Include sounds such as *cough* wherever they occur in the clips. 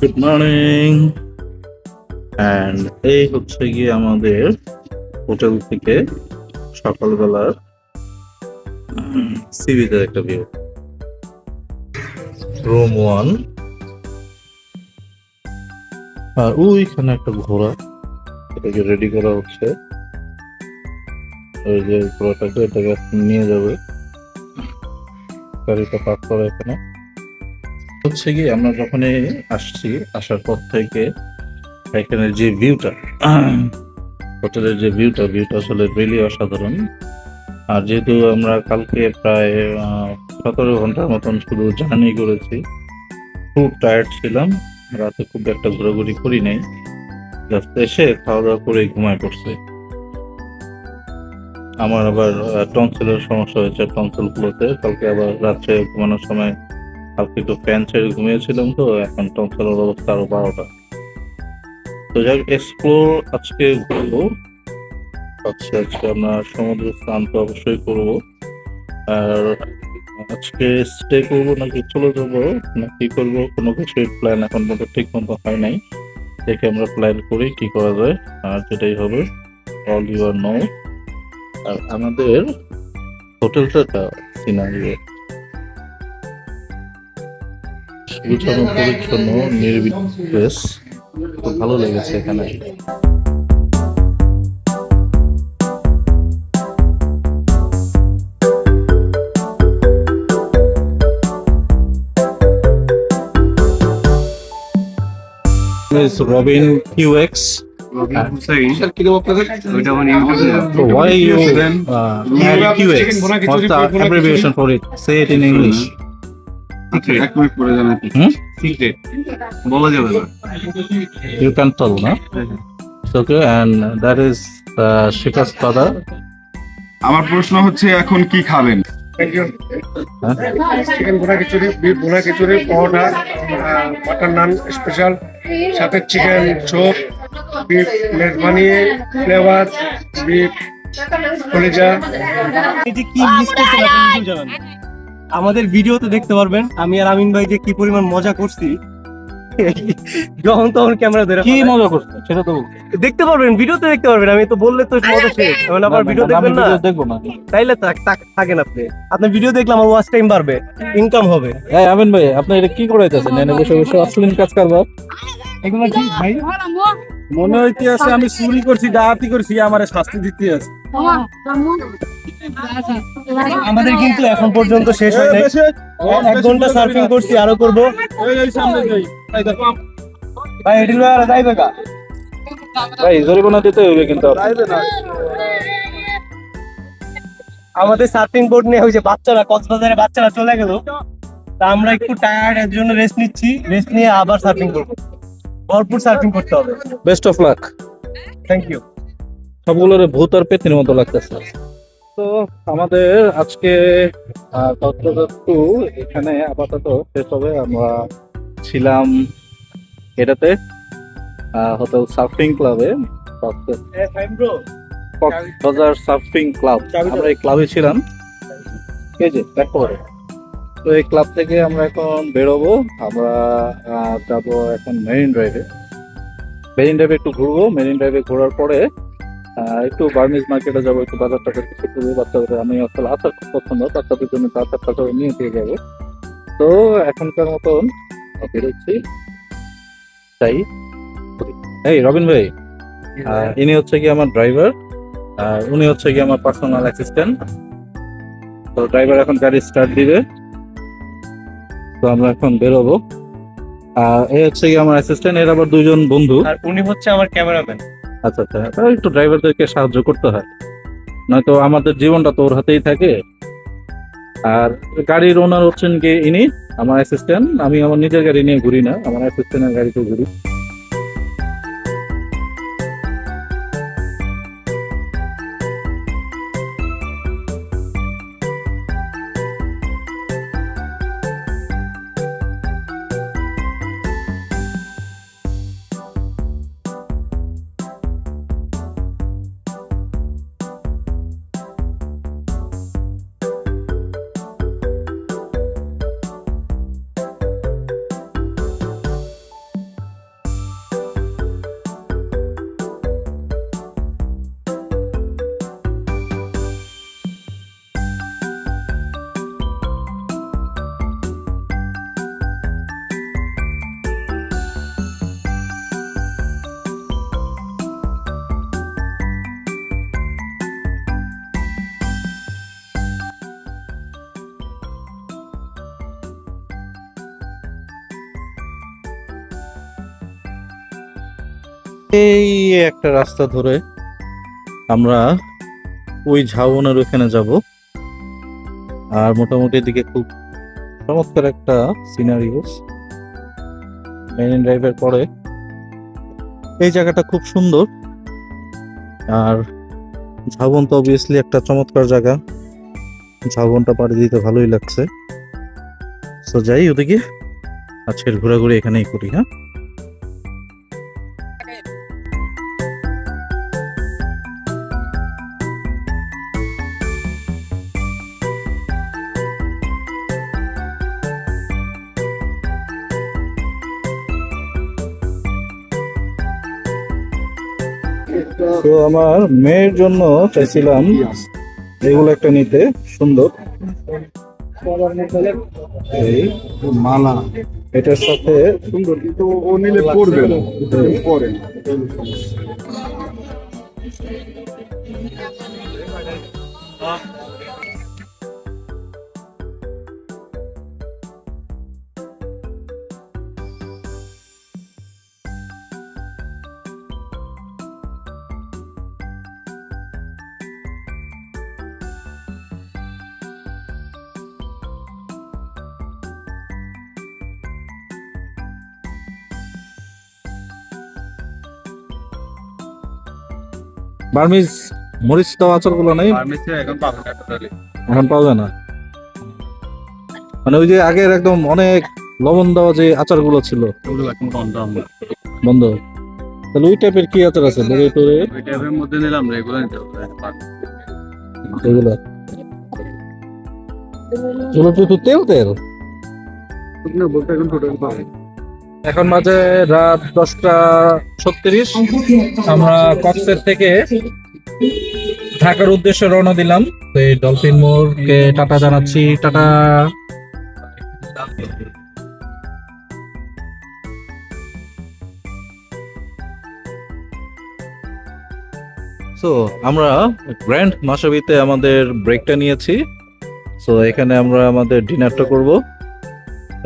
Good morning and এই হচ্ছে গিয়ে আমাদের হোটেল থেকে সকালবেলার সি বিচের একটা ভিউ রুম ওয়ান আর ওইখানে একটা ঘোড়া। এটাকে রেডি করা হচ্ছে? ওই যে ঘোড়াটাকে এটাকে নিয়ে যাবে। গাড়িটা পার্ক করা এখানে। হচ্ছে কি আমরা যখনই আসছি, আসার পর থেকে এখানে যে ভিউটা হোটেলের যে ভিউটা ভিউটা আসলে রিয়েলি অসাধারণ। আর যেহেতু আমরা কালকে প্রায় সতেরো ঘণ্টার মতন শুধু জার্নি করেছি, খুব টায়ার্ড ছিলাম, রাতে খুব একটা ঘোরাঘুরি করি নাই। জাস্ট এসে খাওয়া দাওয়া করে ঘুমায় পড়ছে। আমার আবার টনসিলের সমস্যা হয়েছে টনসিল গুলোতে কালকে আবার রাত্রে ঘুমানোর সময় কালকে একটু ফ্যান ছেড়ে ঘুমিয়েছিলাম তো, এখন টনসিলের অবস্থা আরও বারোটা। তো যাই এক্সপ্লোর আজকে ঘুরবো। আজকে আজকে আমরা সমুদ্র স্নান তো অবশ্যই করব। আর আজকে স্টে করব নাকি চলে যাব? না, কি করব? কোনো কিছুর প্ল্যান এখন মতো ঠিক মতো হয় নাই। দেখে আমরা প্ল্যান করি কি করা যায়। আর যেটাই হবে অল ইউ আর নো আর আমাদের হোটেলটা সিনারি গুছানো পরিচ্ছন্ন নির্বিঘ্ন প্লেস খুব ভালো লেগেছে এখানে Robin QX. আমার YouTube So why you uh, QX? What's the abbreviation for it? Say it in English. এক মিনিট পরে জানাচ্ছি? সিক্রেট বলা যাবে না। You can tell, no? It's okay, and that is uh, আমার প্রশ্ন হচ্ছে এখন কি খাবেন? চিকেন ভুনা খিচুড়ি বিফ ভুনা খিচুড়ি পরোটা বাটার নান স্পেশাল সাথে chicken chop beef Mezbani flavour beef কলিজা। কি মিস করছেন আমাদের ভিডিওতে দেখতে পারবেন। আমি আর আমিন ভাই যে কি পরিমাণ মজা করছি। যখন তখন ক্যামেরা ধরে কি মজা করছে? সেটা তো দেখতে পারবেন ভিডিওতে দেখতে পারবেন। আমি তো বললে তো মজা শেষ এখন আবার ভিডিও দেখবেন না? দেখব না তাইলে থাক- থাক- থাকেন আপনি। আপনার ভিডিও দেখলে আমার ওয়াচ টাইম বাড়বে। ইনকাম হবে। এই আমিন ভাই আপনি এটা কি করাইতেছেন এনে বসে বসে অশ্লীল কাজ করবা এগুলো কি ভাই? মনে হইতে আছে আমি চুরি করছি ডাকাতি করছি আমার শাস্তি দিতে আছে। আমাদের কিন্তু এখন পর্যন্ত শেষ হয় নাই। এক ঘণ্টা সার্ফিং করছি আরও করব। ভাই এটি আর যাইবে কা ভাই জরিমানা দিতে হবে কিন্তু আমাদের সার্ফিং বোর্ড নিয়ে যে বাচ্চারা কক্সবাজারে বাচ্চারা চলে গেল। তা আমরা একটু টায়ার্ড এর জন্য রেস্ট নিচ্ছি। রেস্ট নিয়ে আবার সার্ফিং করব। ভরপুর সার্ফিং করতে হবে। Best of luck thank you সবগুলোর ভূত আর পেতির মতো লাগতেছে। তো আমাদের আজকে টু এখানে আপাতত শেষ হবে। আমরা ছিলাম এটাতে হোটেল সার্ফিং ক্লাবে। Cox's Bazar surfing club. আমরা এই ক্লাবে ছিলাম। এই যে করে তো এই ক্লাব থেকে আমরা এখন বেরোবো। আমরা যাব এখন মেরিন ড্রাইভে। মেরিন ড্রাইভে একটু ঘুরবো। মেরিন ড্রাইভে ঘোরার পরে একটু বার্মিজ মার্কেটে যাব একটু বাজার টাজার কিছু করব বাচ্চাদের আমি আসলে আচার খুব পছন্দ বাচ্চাদের জন্য আচার টাচার নিয়ে দিয়ে যাব। তো এখনকার মতন বেরোচ্ছি। তাই। এই রবিন ভাই ইনি হচ্ছে কি আমার ড্রাইভার আর উনি হচ্ছে কি আমার পার্সোনাল অ্যাসিস্ট্যান্ট তো ড্রাইভার এখন গাড়ি স্টার্ট দিবে। তো আমরা এখন বেরোবো। আর এই হচ্ছে কি আমার অ্যাসিস্ট্যান্ট এর আবার দুজন বন্ধু। আর উনি হচ্ছে আমার ক্যামেরাম্যান আচ্ছা আচ্ছা তাহলে একটু ড্রাইভারদেরকে সাহায্য করতে হয়। নয়তো আমাদের জীবনটা তো ওর হাতেই থাকে। আর গাড়ির ওনার হচ্ছেন কি? ইনি, আমার অ্যাসিস্ট্যান্ট আমি আমার নিজের গাড়ি নিয়ে ঘুরি না, আমার অ্যাসিস্ট্যান্টের গাড়িতে ঘুরি। এই একটা রাস্তা ধরে আমরা ওই ঝাউবনের ওখানে যাব। আর মোটামুটি এদিকে খুব চমৎকার একটা সিনারিওস মেরিন ড্রাইভের পরে এই জায়গাটা খুব সুন্দর। আর ঝাউবন তো অবভিয়াসলি একটা চমৎকার জায়গা। ঝাউবনটা পাড়ি দিতে ভালোই লাগছে। তো যাই ওদিকে। আজকের ঘোরাঘুরি এখানেই করি হ্যাঁ? আমার মেয়ের জন্য চাইছিলাম এগুলো একটা নিতে সুন্দর। এই মালা এটার সাথে সুন্দর কিন্তু ও নিলে পড়বে পরে। বার্মিজ মরিচ দেওয়া আচারগুলো নেই এখন পাওয়া যায় না? মানে ওই যে আগের একদম অনেক লবণ দেওয়া যে আচারগুলো ছিল বন্ধ। তাহলে ওই টাইপের কি আচার আছে? ওই ট্যাবের মধ্যে নিলাম নিতে হবে এগুলো। এগুলো তো তেল তেল না বলতে এখন টোটাল পাবো। এখন মাঝে রাত দশটা ছত্রিশ। আমরা কক্সের থেকে ঢাকার উদ্দেশ্যে রওনা দিলাম। তো এই ডলফিন মোড়কে টাটা জানাচ্ছি। টাটা। সো আমরা গ্র্যান্ড মাসাবিতে আমাদের ব্রেকটা নিয়েছি। সো এখানে আমরা আমাদের ডিনারটা করব।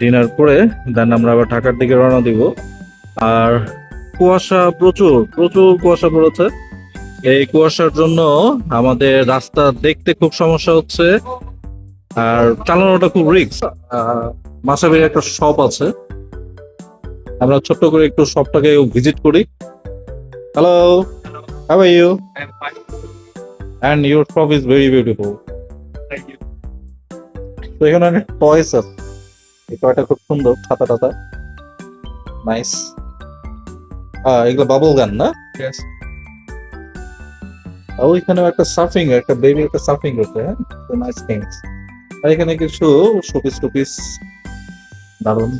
ডিনার করে দেন আমরা আবার ঢাকার দিকে রওনা দিব। আর কুয়াশা প্রচুর প্রচুর কুয়াশা পড়েছে। এই কুয়াশার জন্য আমাদের রাস্তা দেখতে খুব সমস্যা হচ্ছে। আর চালানোটা খুব রিস্ক। মাসাবির একটা শপ আছে। আমরা ছোট্ট করে একটু শপটাকে ভিজিট করি। Hello how are you and your shop is very beautiful তো এখানে অনেক টয়েস আছে। এই টয়টা খুব সুন্দর ছাতা টাতা। নাইস এগুলো বাবল গান না? ওইখানেও একটা সার্ফিং একটা বেবি একটা সার্ফিং করছে হ্যাঁ? নাইস থিংস আর এখানে কিছু শোপিস টুপিস দারুণ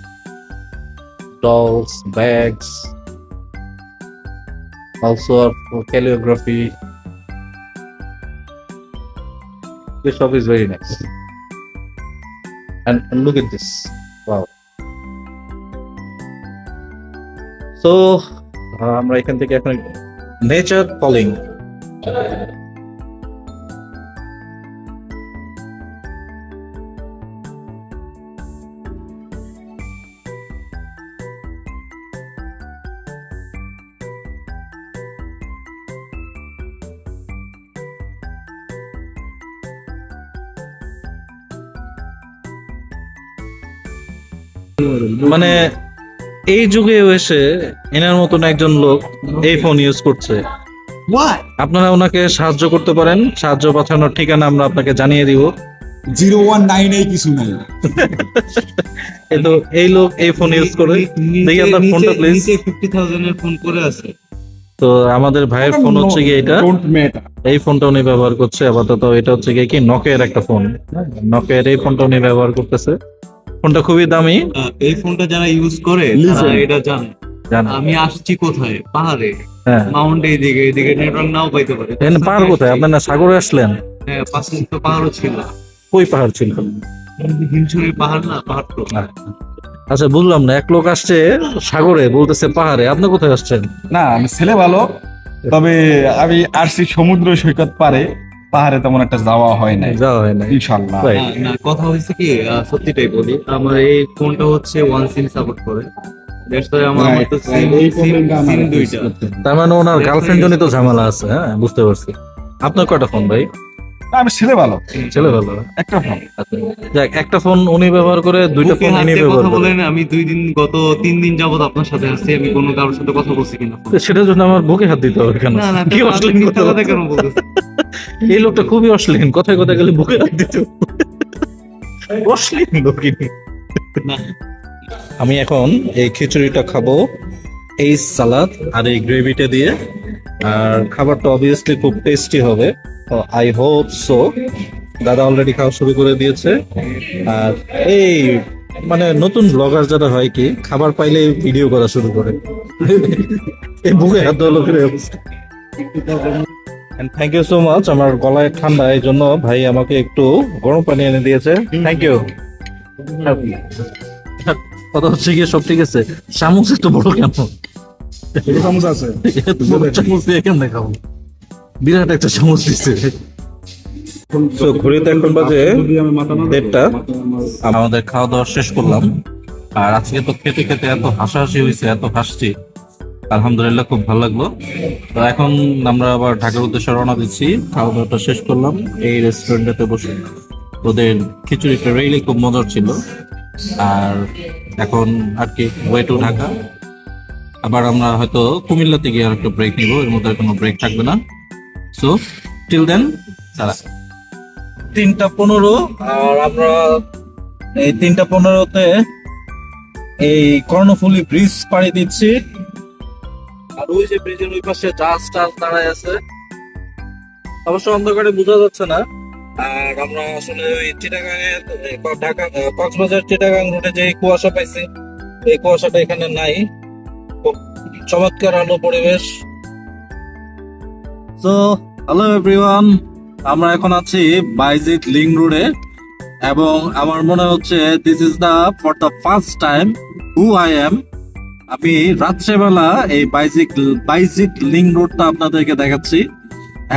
dolls bags also calligraphy This shop is very nice. And, and look at this. Wow. So, আমরা এখান থেকে এখন নেচার কলিং মানে এই যুগেও এসে এনার মতন একজন লোক এই ফোন ইউজ করছে। আপনারা ওনাকে সাহায্য করতে পারেন সাহায্য পাঠানোর ঠিকানা আমরা আপনাকে জানিয়ে দিব। জিরো ওয়ান নাইন এই কিছু নাই। *laughs* কিন্তু এই লোক এই ফোন ইউজ করে। দেখি আপনার ফোনটা প্লিজ ফিফটি থাউজেন্ডের ফোন করে আছে। তো আমাদের ভাইয়ের ফোন হচ্ছে গিয়ে এটা। এই ফোনটা উনি ব্যবহার করছে আপাতত এটা হচ্ছে গিয়ে কি? নকের একটা ফোন নকের এই ফোনটা উনি ব্যবহার করতেছে। ফোনটা খুবই দামি। এই ফোনটা যারা ইউজ করে তারা এটা জানে। আমি আসছি কোথায়? পাহাড়ে। হ্যাঁ। মাউন্ট এইদিকে এদিকে নেটওয়ার্ক নাও পাইতে পারে। এখানে পাহাড় কোথায়? আপনার না সাগরে আসলেন? হ্যাঁ পাশে তো পাহাড়ও ছিল। কই পাহাড় ছিল? হিমছড়ির পাহাড় না পাহাড় তো। আচ্ছা। বুঝলাম না এক লোক আসছে সাগরে বলতেছে পাহাড়ে। আপনি কোথায় আসছেন? না আমি ছেলে ভালো তবে আমি আসছি সমুদ্র সৈকত পারে পাহাড়ে তেমন একটা যাওয়া হয় নাই। যাওয়া হয় না ইনশাল্লাহ না, না কথা হয়েছে কি সত্যিটাই বলি আমার এই ফোনটা হচ্ছে ওয়ান সিম সাপোর্ট করে। তার মানে ওনার গার্লফ্রেন্ড জনিত ঝামেলা আছে হ্যাঁ? বুঝতে পারছি। আপনার কয়টা ফোন ভাই? আমি ছেলে ভালো। ছেলে ভালো। একটা ফোন আচ্ছা। যাক একটা ফোন উনি ব্যবহার করে দুইটা ফোন দিয়ে ব্যবহার কথা করে। বলেন আমি দুই দিন গত তিন দিন যাবত আপনার সাথে আছি আমি কোনো কারোর সাথে কথা বলছি কিনা। সেটার জন্য আমার বুকে হাত দিতে হবে কেন? না না কি অশ্লীল কথা কেন বলতেছেন? এই লোকটা খুবই অশ্লীল কথায় কথায় গেলে বুকে হাত দিতে। অশ্লীল লোকিনী আমি এখন এই খিচুড়িটা খাব এই সালাদ আর এই গ্রেভিটা দিয়ে। আর খাবারটা অবভিয়াসলি খুব টেস্টি হবে। আই হোপ সো দাদা অলরেডি খাওয়া শুরু করে দিয়েছে। আর এই মানে নতুন ব্লগার যারা হয় কি খাবার পাইলে ভিডিও করা শুরু করে। এই বুকে হাত দেওয়া লোকের অবস্থা থ্যাংক ইউ সো মাচ আমার গলায় ঠান্ডা এই জন্য ভাই আমাকে একটু গরম পানি এনে দিয়েছে। থ্যাংক ইউ কথা হচ্ছে গিয়ে সব ঠিক আছে। চামচ একটু বড় কেন? চামচ আছে। চামচ দিয়ে কেমন খাব? বিরাট একটা চামচ দিচ্ছে তো ঘড়িতে এখন বাজে দেড়টা। আমাদের খাওয়া দাওয়া শেষ করলাম। আর আজকে তো খেতে খেতে এত হাসাহাসি হয়েছে এত হাসছি। আলহামদুলিল্লাহ, খুব ভালো লাগল। তো এখন আমরা আবার ঢাকার উদ্দেশ্যে রওনা দিচ্ছি। খাওয়া দাওয়াটা শেষ করলাম। এই রেস্টুরেন্টে বসে ওদের খিচুড়িটা রেইলি খুব মজার ছিল। আর এখন আর কি ওয়ে টু ঢাকা আবার আমরা হয়তো কুমিল্লাতে গিয়ে আর একটা ব্রেক নিব। এর মধ্যে কোনো ব্রেক থাকবে না। সো টিল দেন তারা তিনটা পনেরো, আর আমরা এই তিনটা পনেরোতে এই কর্ণফুলি ব্রিজ পাড়ি দিচ্ছি। আর ওই যে ব্রিজের ওই পাশে জাহাজ টাজ দাঁড়ায় আছে। অবশ্য অন্ধকারে বোঝা যাচ্ছে না। আর আমরা আসলে ওই চিটাগাং ঢাকা আহ, কক্সবাজার চিটাগাং রুটে যে কুয়াশা পাইছি এই কুয়াশাটা এখানে নাই। চমৎকার আলো পরিবেশ। তো হ্যালো এভরিওয়ান আমরা এখন আছি বাইজিট লিং রোডে এবং আমার মনে হচ্ছে this is the for the first time who I am আমি রাত্রেবেলা এই বাইজিক বাইজিট লিং রোডটা আপনাদেরকে দেখাচ্ছি।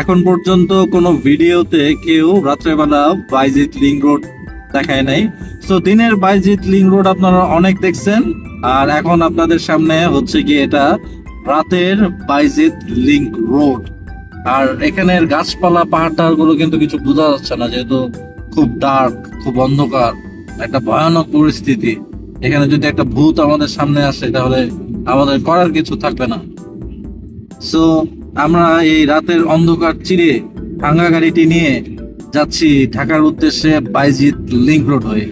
এখন পর্যন্ত কোনো ভিডিওতে কেউ রাত্রেবেলা বাইজিট লিং রোড দেখায় নাই। সো দিনের বাইজিট লিং রোড আপনারা অনেক দেখছেন। আর এখন আপনাদের সামনে হচ্ছে কি এটা রাতের বাইজিট লিংক রোড। আর এখানের গাছপালা পাহাড়গুলো কিন্তু কিছু বোঝা যাচ্ছে না, যেহেতু খুব ডার্ক খুব অন্ধকার, একটা ভয়ানক পরিস্থিতি। এখানে যদি একটা ভূত আমাদের সামনে আসে, তাহলে আমাদের করার কিছু থাকবে না। সো আমরা এই রাতের অন্ধকার চিরে ভাঙ্গা গাড়িটি নিয়ে যাচ্ছি ঢাকার উদ্দেশ্যে বাইজিৎ লিঙ্ক রোড হয়ে।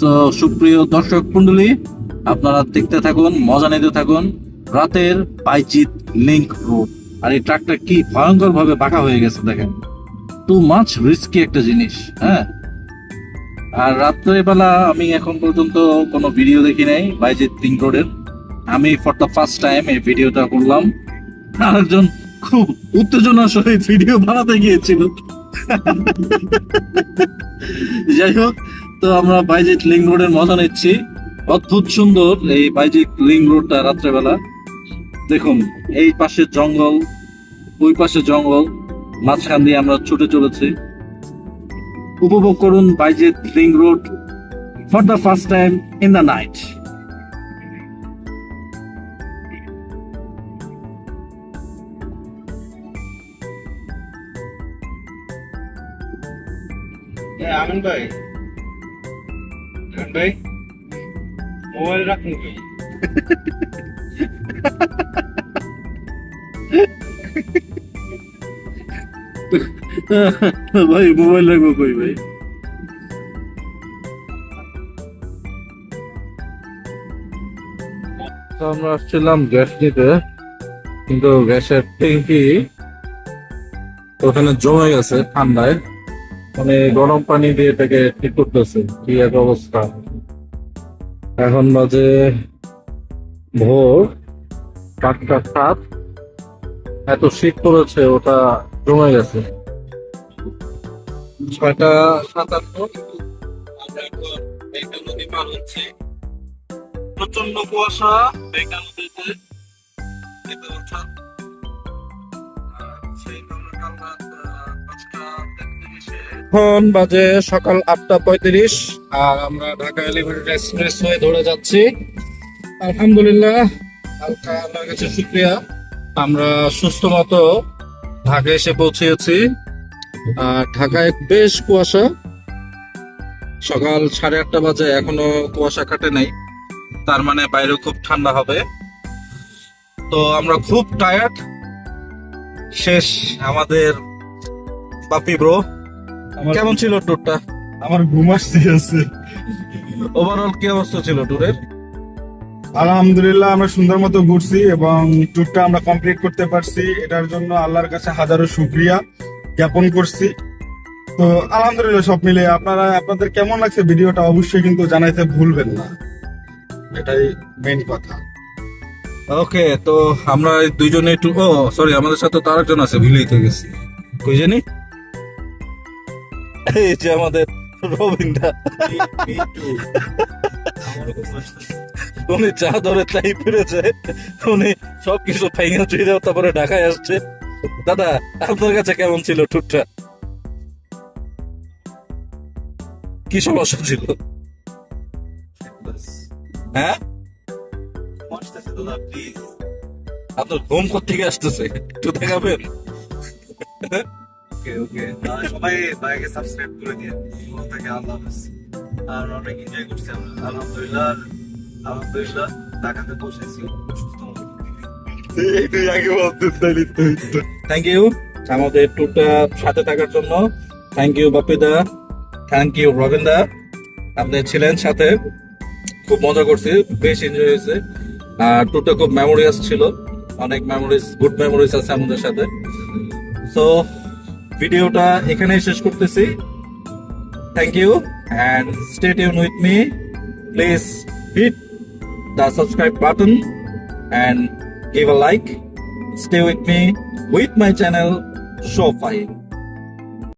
সো সুপ্রিয় দর্শক কুণ্ডলী আপনারা দেখতে থাকুন, মজা নিতে থাকুন রাতের বাইজিৎ লিঙ্ক রোড। আর এই ট্রাকটা কি ভয়ঙ্কর ভাবে বাঁকা হয়ে গেছে দেখেন। টু মাছ রিস্কি একটা জিনিস হ্যাঁ? আর রাত্রেবেলা আমি এখন পর্যন্ত কোনো ভিডিও দেখি নাই, বাইজিৎ লিংক রোডের। আমি ফর দ্য ফার্স্ট টাইম এই ভিডিওটা করলাম। আরেকজন খুব উত্তেজনার সহিত ভিডিও বানাতে গিয়েছিল। যাই হোক, তো আমরা বাইজিৎ লিং রোডের মজা নিচ্ছি। অদ্ভুত সুন্দর এই বাইজিৎ লিং রোডটা রাত্রেবেলা। দেখুন, এই পাশে জঙ্গল, ওই পাশে জঙ্গল, মাঝখান দিয়ে আমরা ছুটে চলেছি। উপভোগ করুন বাইজিৎ link road for the first time in the night Anand ভাই। আনন্দ ভাই মোবাইল রাখুন ভাই। *laughs* ভাই মোবাইল রাখব কই ভাই? আমরা আসছিলাম গ্যাস নিতে, কিন্তু গ্যাসের ট্যাঙ্কি ওখানে জমে গেছে ঠান্ডায়। মানে গরম পানি দিয়ে এটাকে ঠিক করতেছে, কি এক অবস্থা। এখন বাজে ভোর পাঁচটা সাত। এত শীত পড়েছে, ওটা জমে গেছে। ছয়টা সাতান্ন। প্রচণ্ড কুয়াশা নদীতে তেত্রিশে। এখন বাজে সকাল আটটা পঁয়ত্রিশ, আর আমরা ঢাকা এলিভেটেড এক্সপ্রেস হয়ে ধরে যাচ্ছি। আলহামদুলিল্লাহ আল্লাহ কাছে শুক্রিয়া। আমরা সুস্থ মতো ঢাকা এসে পৌঁছেছি। ঢাকায় বেশ কুয়াশা। সকাল সাড়ে আটটা বাজে এখনও কুয়াশা কাটে নাই। তার মানে বাইরে খুব ঠান্ডা হবে। তো আমরা খুব টায়ার্ড শেষ আমাদের বাপি ব্রো কেমন ছিল ট্যুরটা আমার ঘুম আসতে আছে। ওভারঅল কি অবস্থা ছিল ট্যুরের আলহামদুলিল্লাহ আমরা সুন্দর মতো ঘুরছি এবং ট্যুরটা আমরা কমপ্লিট করতে পারছি। এটার জন্য আল্লাহর কাছে হাজারো শুক্রিয়া। জ্ঞাপন করছি। তো আলহামদুলিল্লাহ সব মিলে আপনারা আপনাদের কেমন লাগছে ভিডিওটা অবশ্যই কিন্তু জানাইতে ভুলবেন না। এটাই মেইন কথা। ওকে তো আমরা দুইজনে একটু ও সরি আমাদের সাথে তো আরেকজন আছে ভিলেইতে গেছি। কই জানি এই যে আমাদের রবিনদা উনি চা ধরে তাই ফিরেছে। উনি সবকিছু ফাইনাল চুই দেওয়া তারপরে ঢাকায় আসছে। দাদা, আপনার কাছে কেমন ছিল ট্যুরটা কি সমস্যা ছিল? হ্যাঁ? আপনার ঘুম থেকে আসতেছে? একটু দেখাবেন? আর অনেক এনজয় করছি আমরা। আলহামদুলিল্লাহ আলহামদুলিল্লাহ, ঢাকাতে পৌঁছেছি। সুস্থ মতো এইটাই আগে বলতে তাইলে থ্যাংক ইউ আমাদের ট্যুরটা সাথে থাকার জন্য থ্যাংক ইউ বাপিদা থ্যাংক ইউ রবিন্দা আপনি ছিলেন সাথে। খুব মজা করছি, বেশ এনজয় হয়েছে। আর ট্যুরটা খুব মেমোরিয়াস ছিল। অনেক মেমোরিজ গুড মেমোরিজ আছে আমাদের সাথে। সো ভিডিওটা এখানেই শেষ করতেছি। Thank you and stay tune with me please hit the subscribe button and give a like. Stay with me with my channel show 5